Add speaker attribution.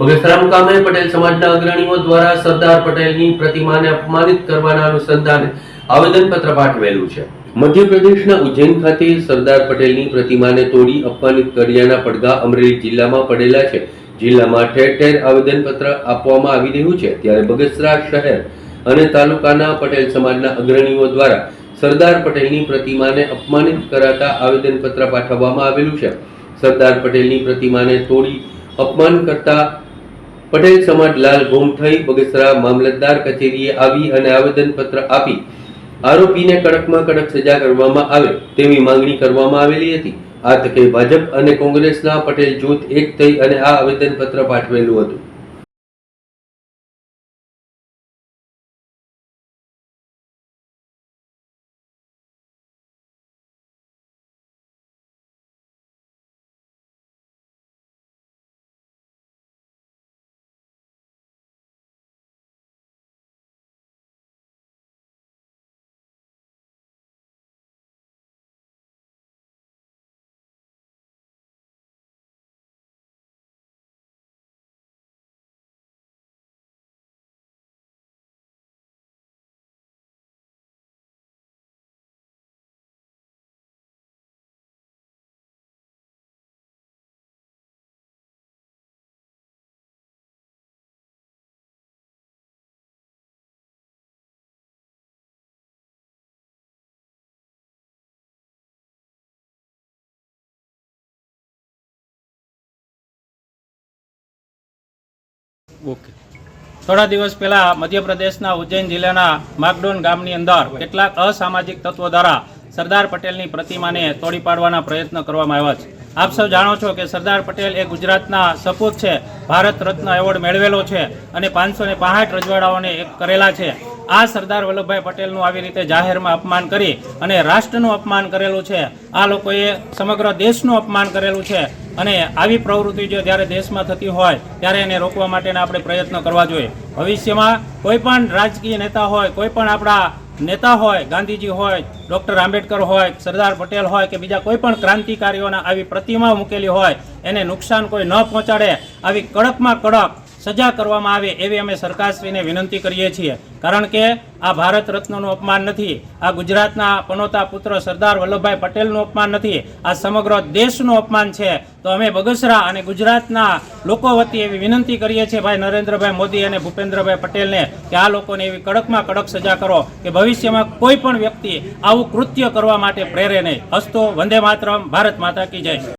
Speaker 1: બગસરા મુકામે પટેલ સમાજના અગ્રણીઓ દ્વારા સરદાર પટેલની પ્રતિમાને અપમાનિત કરવાના અનુસંધાને આવેદનપત્ર પાઠવેલું છે. મધ્યપ્રદેશના ઉજ્જૈન ખાતે સરદાર પટેલની પ્રતિમાને તોડી અપમાનિત કર્યાના પડઘા અમરેલી જિલ્લામાં પડેલા છે. જિલ્લામાં ઠેર ઠેર આવેદનપત્ર આપવામાં આવી રહ્યું છે. ત્યારે બગસરા શહેર અને તાલુકાના પટેલ સમાજના અગ્રણીઓ દ્વારા સરદાર પટેલની પ્રતિમાને અપમાનિત કરાતા આવેદનપત્ર પાઠવવામાં આવેલું છે. સરદાર પટેલની પ્રતિમાને તોડી અપમાન કરતા પટેલ સમાજ લાલ ગુમ થઈ બગસરા મામલતદાર કચેરીએ આવી અને આવેદનપત્ર આપી આરોપીને કડકમાં કડક સજા કરવામાં આવે તેવી માંગણી કરવામાં આવેલી હતી. આ તકે ભાજપ અને કોંગ્રેસના પટેલ જૂથ એક થઈ અને આ આવેદનપત્ર પાઠવેલું હતું.
Speaker 2: ઓકે. થોડા દિવસ પહેલા મધ્યપ્રદેશના ઉજ્જૈન જિલ્લાના માગડોન ગામની અંદર કેટલાક અસામાજિક તત્વો દ્વારા સરદાર પટેલની પ્રતિમાને તોડી પાડવાના પ્રયત્ન કરવામાં આવ્યા છે. આપ સૌ જાણો છો કે સરદાર પટેલ એ ગુજરાતના સપૂત છે. ભારત રત્ન એવોર્ડ મેળવેલો છે અને પાંચસો ને રજવાડાઓને એક કરેલા છે. આ સરદાર વલ્લભભાઈ પટેલનું આવી રીતે જાહેરમાં અપમાન કરી અને રાષ્ટ્રનું અપમાન કરેલું છે. આ લોકોએ સમગ્ર દેશનું અપમાન કરેલું છે અને આવી પ્રવૃત્તિ જો જ્યારે દેશમાં થતી હોય, ત્યારે એને રોકવા માટેના આપણે પ્રયત્ન કરવા જોઈએ. ભવિષ્યમાં કોઈ પણ રાજકીય નેતા હોય, કોઈ પણ આપણા નેતા હોય, ગાંધીજી હોય, ડૉક્ટર આંબેડકર હોય, સરદાર પટેલ હોય કે બીજા કોઈ પણ ક્રાંતિકારીઓના આવી પ્રતિમા મૂકેલી હોય, એને નુકસાન કોઈ ન પહોંચાડે. આવી કડકમાં કડક સજા કરવામાં આવે એવી અમે સરકારશ્રીને વિનંતી કરીએ છીએ. કારણ કે આ ભારત રત્નનું અપમાન નથી, આ ગુજરાતના પનોતા પુત્ર સરદાર વલ્લભભાઈ પટેલનું અપમાન નથી, આ સમગ્ર દેશનું અપમાન છે. તો અમે બગસરા અને ગુજરાતના લોકો વતી એવી વિનંતી કરીએ છીએ, ભાઈ નરેન્દ્રભાઈ મોદી અને ભૂપેન્દ્રભાઈ પટેલને કે આ લોકોને એવી કડકમાં કડક સજા કરો, કે ભવિષ્યમાં કોઈ પણ વ્યક્તિ આવું કૃત્ય કરવા માટે પ્રેરે નહીં. હસ્તો વંદે માતરમ, ભારત માતા કી જય.